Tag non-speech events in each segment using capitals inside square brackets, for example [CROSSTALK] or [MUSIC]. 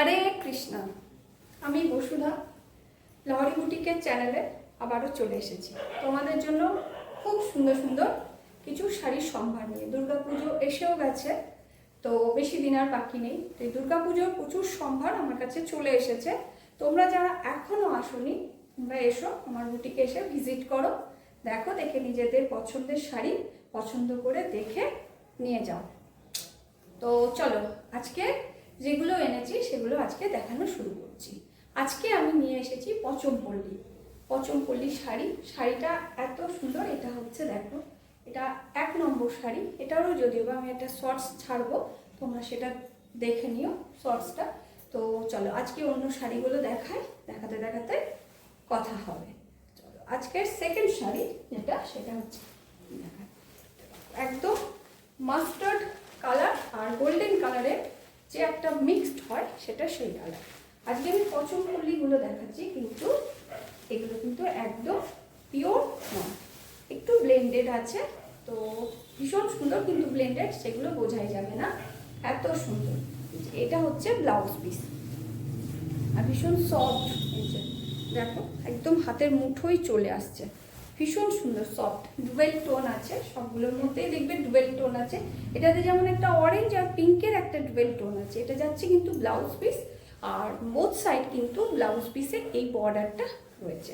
হরে কৃষ্ণা। আমি বসুধা, লহরি বুটিকের চ্যানেলে আবারও চলে এসেছি। তোমাদের জন্য খুব সুন্দর সুন্দর কিছু শাড়ির সম্ভার নিয়ে। দুর্গাপুজো এসেও গেছে, তো বেশি দিন আর বাকি নেই। তো এই দুর্গাপুজোর প্রচুর সম্ভার আমার কাছে চলে এসেছে। তোমরা যারা এখনও আসোনি, তোমরা এসো, আমার বুটিকে এসে ভিজিট করো। দেখো, দেখে নিজেদের পছন্দের শাড়ি পছন্দ করে দেখে নিয়ে যাও। তো চলো, আজকে যেগুলো এনেছি সেগুলো আজকে দেখানো শুরু করছি। আজকে আমি নিয়ে এসেছি পচমপল্লী পচমপল্লী শাড়ি। শাড়িটা এত সুন্দর, এটা হচ্ছে দেখো, এটা এক নম্বর শাড়ি। এটারও যদিও বা আমি একটা শর্টস ছাড়বো, তোমরা সেটা দেখে নিও শর্টসটা তো চলো, আজকে অন্য শাড়িগুলো দেখাই। দেখাতে দেখাতে কথা হবে। চলো, আজকের সেকেন্ড শাড়ি যেটা, সেটা হচ্ছে একদম মাস্টার্ড কালার আর গোল্ডেন কালারের যে একটা মিক্সড হয়, সেটা সেই কালার আজকে আমি পচম পল্লীগুলো দেখাচ্ছি, কিন্তু এগুলো কিন্তু একদম পিওর নয়। একটু ব্লেন্ডেড আছে, তো ভীষণ সুন্দর কিন্তু ব্লেন্ডেড সেগুলো বোঝাই যাবে না। এত সুন্দর। এটা হচ্ছে ব্লাউজ পিস আর ভীষণ সফট দেখো, একদম হাতের মুঠোই চলে আসছে। ভীষণ সুন্দর সফট ডুয়েল টোন আছে, সবগুলোর মধ্যেই দেখবে ডুয়েল টোন আছে। এটাতে যেমন একটা অরেঞ্জ আর পিঙ্কের একটা ডুয়েল টোন আছে। এটা যাচ্ছে কিন্তু ব্লাউজ পিস আর বোথ সাইড কিন্তু ব্লাউজ পিসে এই বর্ডারটা রয়েছে।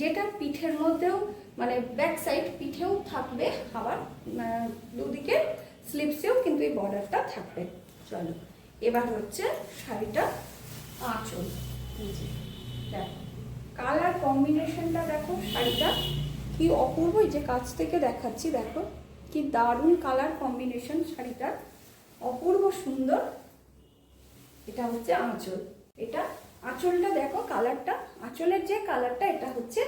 যেটা পিঠের মধ্যেও মানে ব্যাক সাইড পিঠেও থাকবে, আবার দুদিকে স্লিপসেও কিন্তু এই বর্ডারটা থাকবে। চলো, এবার হচ্ছে শাড়িটা আঁচল। কালার কম্বিনেশনটা দেখো শাড়িটা কি অপূর্ব যে কাছ থেকে দেখাচ্ছি, দেখো। কি দারুণ কালার কম্বিনেশন শাড়িটার। অপূর্ব সুন্দর। এটা হচ্ছে আঁচল। এটা আঁচলটা দেখো কালারটা আঁচলের যে কালারটা এটা হচ্ছে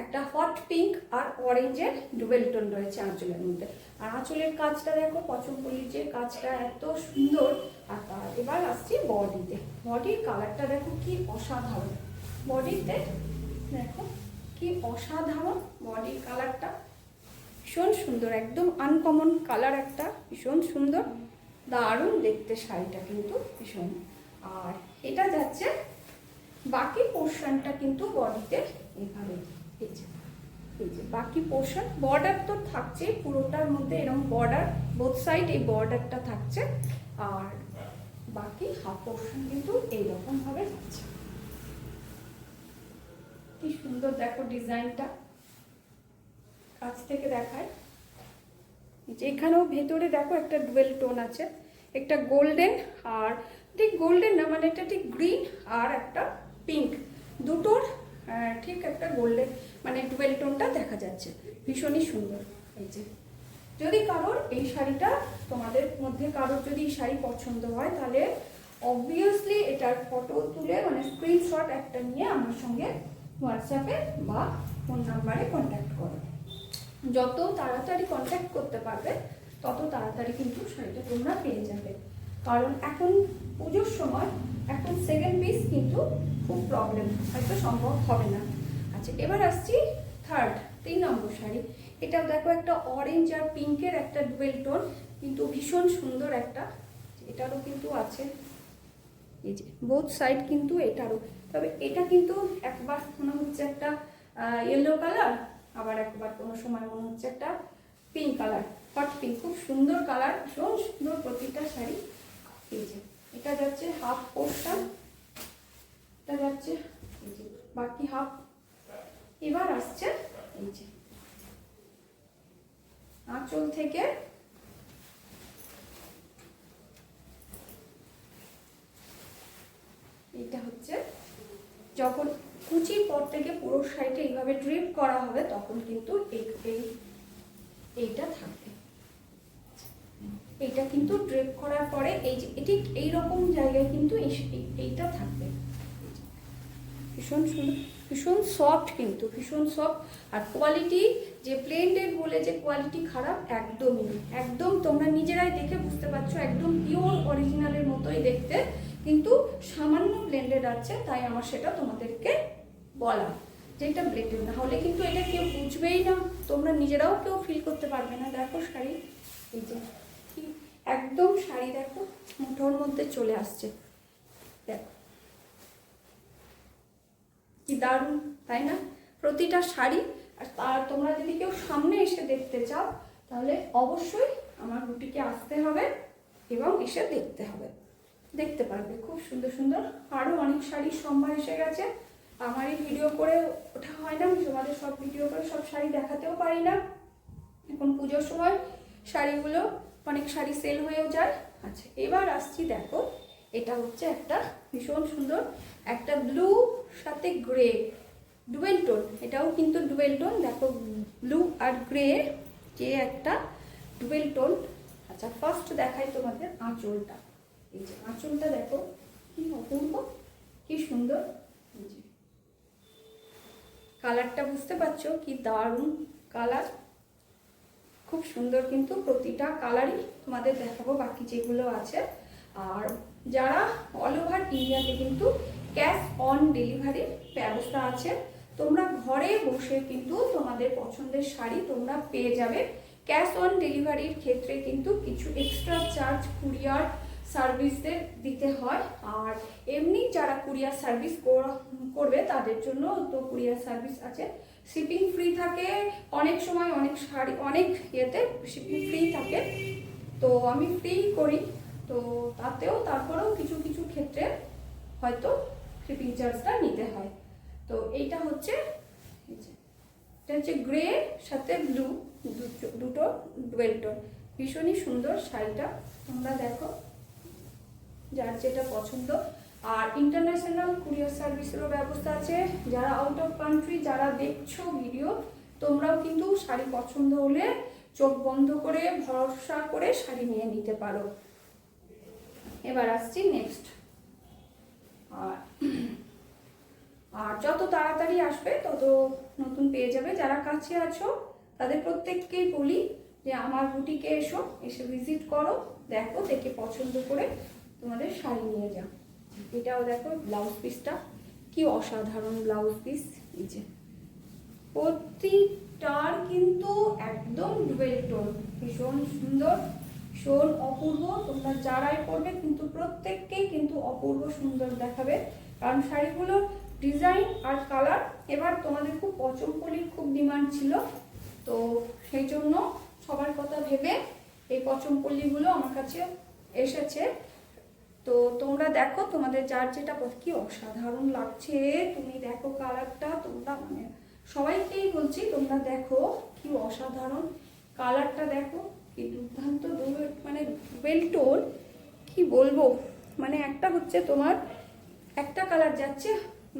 একটা হট পিঙ্ক আর অরেঞ্জের ডুবেল টোন রয়েছে আঁচলের মধ্যে। আর আঁচলের কাজটা দেখো পচমপল্লির যে কাজটা এত সুন্দর। আর তার এবার আসছি বডিতে বডির কালারটা দেখো, কি অসাধারণ। বডিতে দেখো কি অসাধারণ বডির কালারটা ভীষণ সুন্দর, একদম আনকমন কালার একটা, ভীষণ সুন্দর। দারুণ দেখতে শাড়িটা কিন্তু, ভীষণ। আর এটা যাচ্ছে, বাকি পোর্শনটা কিন্তু বডিতে এভাবে বাকি পোর্শন বর্ডার তো থাকছে, পুরোটার মধ্যে এরকম বর্ডার বোথ সাইড এই বর্ডারটা থাকছে। আর বাকি হাফ পোর্শন কিন্তু এইরকম ভাবে যাচ্ছে কি সুন্দর দেখো ডিজাইনটা। কাছ থেকে দেখায়। এখানেও ভেতরে দেখো একটা ডুয়েল টোন আছে। একটা গোল্ডেন আর ঠিক গোল্ডেন না মানে এটা ঠিক গ্রিন আর একটা পিঙ্ক। দুটোর ঠিক একটা গোল্ডেন মানে ডুয়েল টোনটা দেখা যাচ্ছে। ভীষণই সুন্দর। এই যে। যদি কারোর এই শাড়িটা তোমাদের মধ্যে কারোর যদি এই শাড়ি পছন্দ হয়, তাহলে অবভিয়াসলি এটার ফটো তুলে মানে স্ক্রিনশট একটা নিয়ে আমার সঙ্গে হোয়াটসঅ্যাপে বা ফোন নাম্বারে কন্ট্যাক্ট করো। যত তাড়াতাড়ি কন্ট্যাক্ট করতে পারবে, তত তাড়াতাড়ি কিন্তু শাড়িটা তোমরা পেয়ে যাবে। কারণ এখন পুজোর সময়, এখন সেকেন্ড পিস কিন্তু খুব প্রবলেম হয়তো সম্ভব হবে না। আচ্ছা এবার আসছি থার্ড তিন নম্বর শাড়ি। এটাও দেখো একটা অরেঞ্জ আর পিঙ্কের একটা ডুয়েল টোন কিন্তু ভীষণ সুন্দর একটা। এটারও কিন্তু আছে। এই যে বোথ সাইড কিন্তু এটারও। তবে এটা কিন্তু একবার মনে হচ্ছে একটা ইয়েলো কালার আবার একবার কোনো সময় মনে হচ্ছে একটা পিঙ্ক কালার হট পিঙ্ক খুব সুন্দর কালার ভীষণ সুন্দর প্রতিটা শাড়ি যে, এটা যাচ্ছে হাফ পোর্শন এটা যাচ্ছে বাকি হাফ এবার আসছে এই যে, আঁচল থেকে এটা হচ্ছে যখন কুচির পর থেকে পুরো সাইডে এইভাবে ড্রিপ করা হবে, তখন কিন্তু এই, এই- এইটা থাকবে। এইটা কিন্তু ড্রিপ করার পরে এই যে এটি এইরকম জায়গায় কিন্তু এই- এই- এইটা থাকবে। ভীষণ সুন্দর, ভীষণ সফট কিন্তু, ভীষণ সফট আর কোয়ালিটি যে প্লেন্ডেড বলে যে কোয়ালিটি খারাপ, একদমই একদম তোমরা নিজেরাই দেখে বুঝতে পারছ, একদম পিওর অরিজিনালের মতোই দেখতে। কিন্তু সামান্য ব্লেন্ডেড আছে, তাই আমার সেটা তোমাদেরকে বলা যে এটা ব্লেন্ডেড না হলে কিন্তু এটা কেউ বুঝবেই না। তোমরা নিজেরাও কেউ ফিল করতে পারবে না। দেখো শাড়ি, এই যে একদম শাড়ি দেখো, মুঠোর মধ্যে চলে আসছে। দেখো। কি দারুণ, তাই না? প্রতিটা শাড়ি, আর তার তোমরা যদি কেউ সামনে এসে দেখতে চাও, তাহলে অবশ্যই আমার রুটিকে আসতে হবে এবং এসে দেখতে হবে। দেখতে পারবে। খুব সুন্দর সুন্দর। আরও অনেক শাড়ির সম্ভার এসে গেছে। আমার এই ভিডিও করে ওঠা হয় না, আমি তোমাদের সব ভিডিও করে সব শাড়ি দেখাতেও পারি না। এখন পুজোর সময় শাড়িগুলো, অনেক শাড়ি সেল হয়েও যায়। আচ্ছা এবার আসছি, দেখো, এটা হচ্ছে একটা ভীষণ সুন্দর, একটা ব্লু সাথে গ্রে ডুয়েল টোন এটাও কিন্তু ডুয়েল টোন দেখো ব্লু আর গ্রে যে একটা ডুয়েল টোন আচ্ছা ফার্স্ট দেখাই তোমাদের আঁচলটা। এই যে আঁচলটা দেখো, কি অপূর্ব, কি সুন্দর। কালারটা বুঝতে পারছ? কি দারুণ কালার। খুব সুন্দর কিন্তু প্রতিটা কালারই তোমাদের দেখাবো, বাকি যেগুলো আছে। আর যারা অল ওভার ইন্ডিয়াতে কিন্তু ক্যাশ অন ডেলিভারির ব্যবস্থা আছে, তোমরা ঘরে বসে কিন্তু তোমাদের পছন্দের শাড়ি তোমরা পেয়ে যাবে। ক্যাশ অন ডেলিভারির ক্ষেত্রে কিন্তু কিছু এক্সট্রা চার্জ কুরিয়ার সার্ভিসদের দিতে হয়। আর এমনি যারা কুরিয়ার সার্ভিস করবে, তাদের জন্য তো কুরিয়ার সার্ভিস আছে। শিপিং ফ্রি থাকে অনেক সময়, অনেক শাড়ি অনেক ইয়েতে শিপিং ফ্রি থাকে। তো আমি ফ্রি করি। তো তাতেও তারপরেও কিছু কিছু ক্ষেত্রে হয়তো শিপিং চার্জটা নিতে হয়। তো এইটা হচ্ছে এটা হচ্ছে গ্রে, সাথে ব্লু, দুটো ডুয়েল টোন ভীষণই সুন্দর শাড়িটা। তোমরা দেখো। যার যেটা পছন্দ। আর ইন্টারন্যাশনাল কুরিয়ার সার্ভিসেরও ব্যবস্থা আছে। যারা আউট অফ কান্ট্রি যারা দেখছ ভিডিও তোমরাও কিন্তু শাড়ি পছন্দ হলে চোখ বন্ধ করে, ভরসা করে শাড়ি নিয়ে নিতে পারো। এবার আসছি নেক্সট আর আর যত তাড়াতাড়ি আসবে, তত নতুন পেয়ে যাবে। যারা কাছে আছো, তাদের প্রত্যেককেই বলি যে আমার বুটিকে এসো, এসে ভিজিট করো, দেখো, দেখে পছন্দ করে তোমাদের শাড়ি নিয়ে যাও। এটাও দেখো ব্লাউজ পিসটা কি অসাধারণ ব্লাউজ পিস এই যে। প্রতিটার কিন্তু একদম ডুবেল টোন ভীষণ সুন্দর, ভীষণ অপূর্ব। তোমরা যারাই পরবে কিন্তু প্রত্যেককেই কিন্তু অপূর্ব সুন্দর দেখাবে। কারণ শাড়িগুলোর ডিজাইন আর কালার এবার তোমাদের খুব পচমপলির খুব ডিমান্ড ছিল। তো সেই জন্য সবার কথা ভেবে এই পচমপল্লিগুলো আমার কাছে এসেছে। তো তোমরা দেখো তোমাদের যার যেটা কি অসাধারণ লাগছে। তুমি দেখো কালারটা, তোমরা মানে সবাইকেই বলছি, তোমরা দেখো কি অসাধারণ কালারটা দেখো, কি দুর্দান্ত মানে বেলটোন কি বলব? মানে একটা হচ্ছে তোমার একটা কালার যাচ্ছে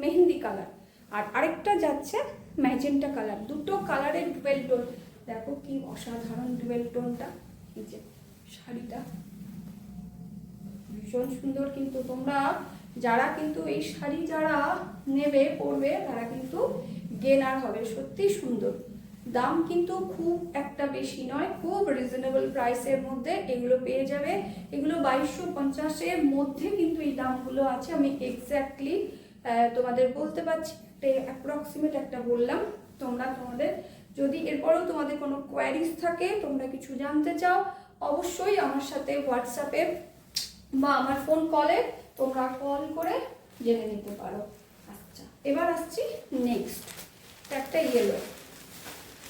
মেহেন্দি কালার, আর আরেকটা যাচ্ছে ম্যাজেন্টা কালার। দুটো কালারের ডুয়েল টোন। দেখো কি অসাধারণ ডুয়েল টোনটা, এই যে শাড়িটা। ভীষণ সুন্দর কিন্তু তোমরা যারা কিন্তু এই শাড়ি যারা নেবে, পরবে, তারা কিন্তু গেনার হবে। সত্যি সুন্দর। দাম কিন্তু খুব একটা বেশি নয়, খুব রিজনেবল প্রাইসের মধ্যে এগুলো পেয়ে যাবে। এগুলো বাইশশো পঞ্চাশের মধ্যে কিন্তু এই দামগুলো আছে। আমি এক্স্যাক্টলি তোমাদের বলতে পারছি অ্যাপ্রক্সিমেট একটা বললাম। তোমরা তোমাদের, যদি এরপরেও তোমাদের কোনো কোয়ারিজ থাকে, তোমরা কিছু জানতে চাও, অবশ্যই আমার সাথে হোয়াটসঅ্যাপে বা আমার ফোন কলে তোমরা কল করে জেনে নিতে পারো। আচ্ছা এবার আসছি নেক্সট একটা ইয়েলো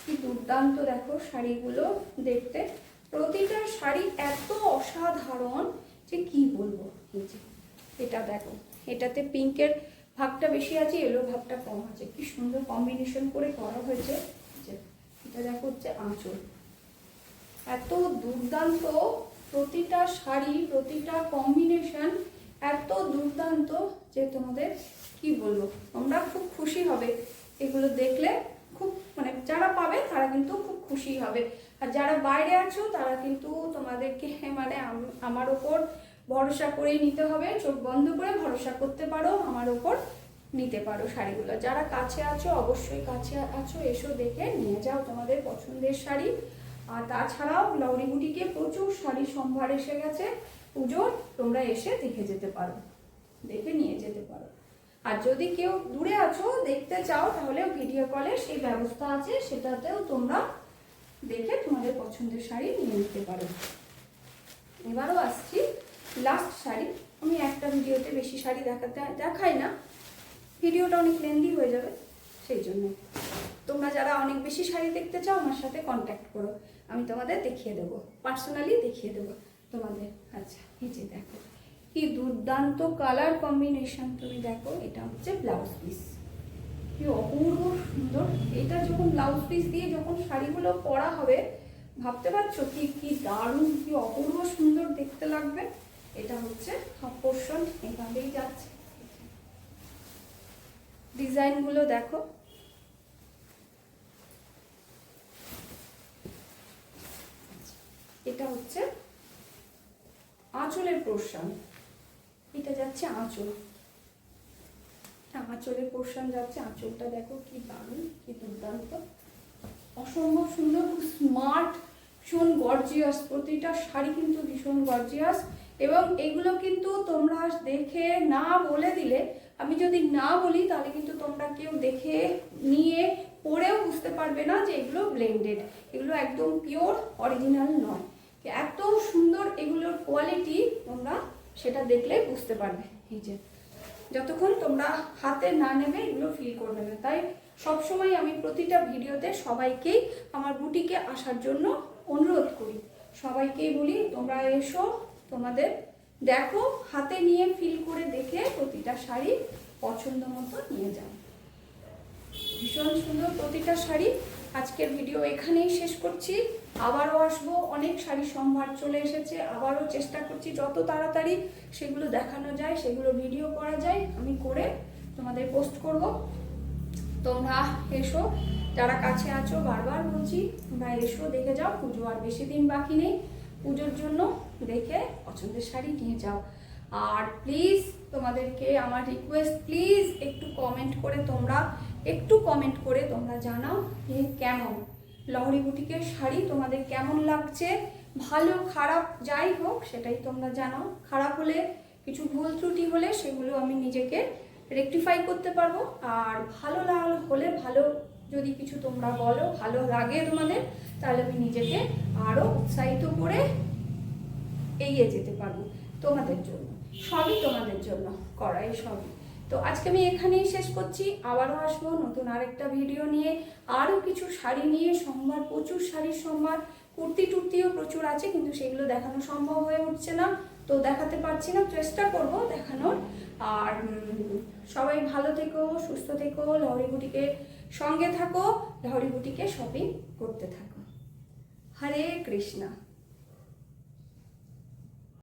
কি দুর্দান্ত দেখো শাড়িগুলো দেখতে। প্রতিটা শাড়ি এত অসাধারণ যে কি বলব? যে, এটা দেখো, এটাতে পিঙ্কের ভাগটা বেশি আছে এলো ভাগটা কম আছে। কি সুন্দর কম্বিনেশন করে করা হয়েছে। এটা দেখো হচ্ছে আঁচল। এত দুর্দান্ত প্রতিটা শাড়ি, প্রতিটা কম্বিনেশন এত দুর্দান্ত যে তোমাদের কি বলব, তোমরা খুব খুশি হবে। এগুলো দেখলে খুব মানে যারা পাবে তারা কিন্তু খুব খুশি হবে। আর যারা বাইরে আছো তারা কিন্তু তোমাদেরকে [LAUGHS] মানে আমার ওপর ভরসা করেই নিতে হবে। চোখ বন্ধ করে ভরসা করতে পারো, আমার ওপর নিতে পারো শাড়িগুলো। যারা কাছে আছো অবশ্যই কাছে আছো, এসো দেখে নিয়ে যাও তোমাদের পছন্দের শাড়ি। আর তাছাড়াও বুটিকে প্রচুর শাড়ি সম্ভার এসে গেছে। পুজোর তোমরা এসে দেখে যেতে পারো। দেখে নিয়ে যেতে পারো। আর যদি কেউ দূরে আছো, দেখতে চাও তাহলে ভিডিও কলে সেই ব্যবস্থা আছে, সেটাতেও তোমরা দেখে তোমাদের পছন্দের শাড়ি নিয়ে নিতে পারো। এবারও আসছি। লাস্ট শাড়ি। আমি একটা ভিডিওতে বেশি শাড়ি দেখাতে দেখাই না। ভিডিওটা অনেক লেন্দি হয়ে যাবে, সেই জন্য। তোমরা যারা অনেক বেশি শাড়ি দেখতে চাও আমার সাথে কন্ট্যাক্ট করো। আমি তোমাদের দেখিয়ে দেবো। পার্সোনালি দেখিয়ে দেবো তোমাদের। আচ্ছা এই যে দেখো। কি দুর্দান্ত কালার কম্বিনেশন তুমি দেখো। এটা হচ্ছে ব্লাউজ পিস কি অপূর্ব সুন্দর। এটা যখন ব্লাউজ পিস দিয়ে যখন শাড়িগুলো পরা হবে, ভাবতে পারছ কি কি দারুণ, কি অপূর্ব সুন্দর দেখতে লাগবে? এটা হচ্ছে পোর্শন এভাবেই যাচ্ছে। ডিজাইনগুলো দেখো। এটা হচ্ছে আঁচলের পোর্শন এটা যাচ্ছে আঁচল। আঁচলের পোর্শন যাচ্ছে আঁচলটা দেখো কি দারুণ, কি দুর্দান্ত। অসম্ভব সুন্দর, খুব স্মার্ট ভীষণ গর্জিয়াস প্রতিটা শাড়ি কিন্তু ভীষণ গর্জিয়াস এবং এগুলো কিন্তু তোমরা দেখে না বলে দিলে, আমি যদি না বলি, তাহলে কিন্তু তোমরা কেউ দেখে নিয়ে পরেও বুঝতে পারবে না যে এগুলো ব্লেন্ডেড এগুলো একদম পিওর অরিজিনাল নয়। এত সুন্দর এগুলোর কোয়ালিটি তোমরা সেটা দেখলে বুঝতে পারবে। এই যে, যতক্ষণ তোমরা হাতে না নেবে এগুলো ফিল করবে না। তাই সবসময় আমি প্রতিটা ভিডিওতে সবাইকেই আমার বুটিকে আসার জন্য অনুরোধ করি। সবাইকেই বলি, তোমরা এসো, তোমাদের দেখো, হাতে নিয়ে ফিল করে দেখে প্রতিটা শাড়ি পছন্দ মতো নিয়ে যাও। ভীষণ সুন্দর প্রতিটা শাড়ি। আজকের ভিডিও এখানেই শেষ করছি। আবারও আসব, অনেক শাড়ি সম্ভার চলে এসেছে, আবারও চেষ্টা করছি যত তাড়াতাড়ি সেগুলো দেখানো যায়, সেগুলো ভিডিও করা যায়, আমি করে তোমাদের পোস্ট করব। তোমরা এসো, যারা কাছে আছো, বারবার বলছি, তোমরা এসো, দেখে যাও, পুজো আর বেশি দিন বাকি নেই, পুজোর জন্য দেখে পছন্দের শাড়ি নিয়ে যাও। আর প্লিজ তোমাদেরকে আমার রিকোয়েস্ট প্লিজ একটু কমেন্ট করে তোমরা, একটু কমেন্ট করে তোমরা জানাও কেমন লহরি বুটিকের শাড়ি, তোমাদের কেমন লাগছে? ভালো, খারাপ, যাই হোক, সেটাই তোমরা জানাও খারাপ হলে, কিছু ভুল ত্রুটি হলে সেগুলো আমি নিজেকে রেকটিফাই করতে পারব। আর ভালো লাগ হলে ভালো যদি কিছু তোমরা বলো, ভালো লাগে তোমাদের, তাহলে আমি নিজেকে আরও উৎসাহিত করে এগিয়ে যেতে পারব তোমাদের জন্য। সবই তোমাদের জন্য, করাই সবই। তো আজকে আমি এখানেই শেষ করছি। আবারও আসব নতুন আরেকটা ভিডিও নিয়ে। আরও কিছু শাড়ি নিয়ে সোমবার প্রচুর শাড়ির সোমবার। কুর্তি টুর্তিও প্রচুর আছে, কিন্তু সেগুলো দেখানো সম্ভব হয়ে উঠছে না। তো দেখাতে পারছি না, চেষ্টা করব দেখানোর। আর সবাই ভালো থেকো, সুস্থ থেকো, লহরি বুটিকে সঙ্গে থাকো, লহরি বুটিকে শপিং করতে থাকো। হরে কৃষ্ণা।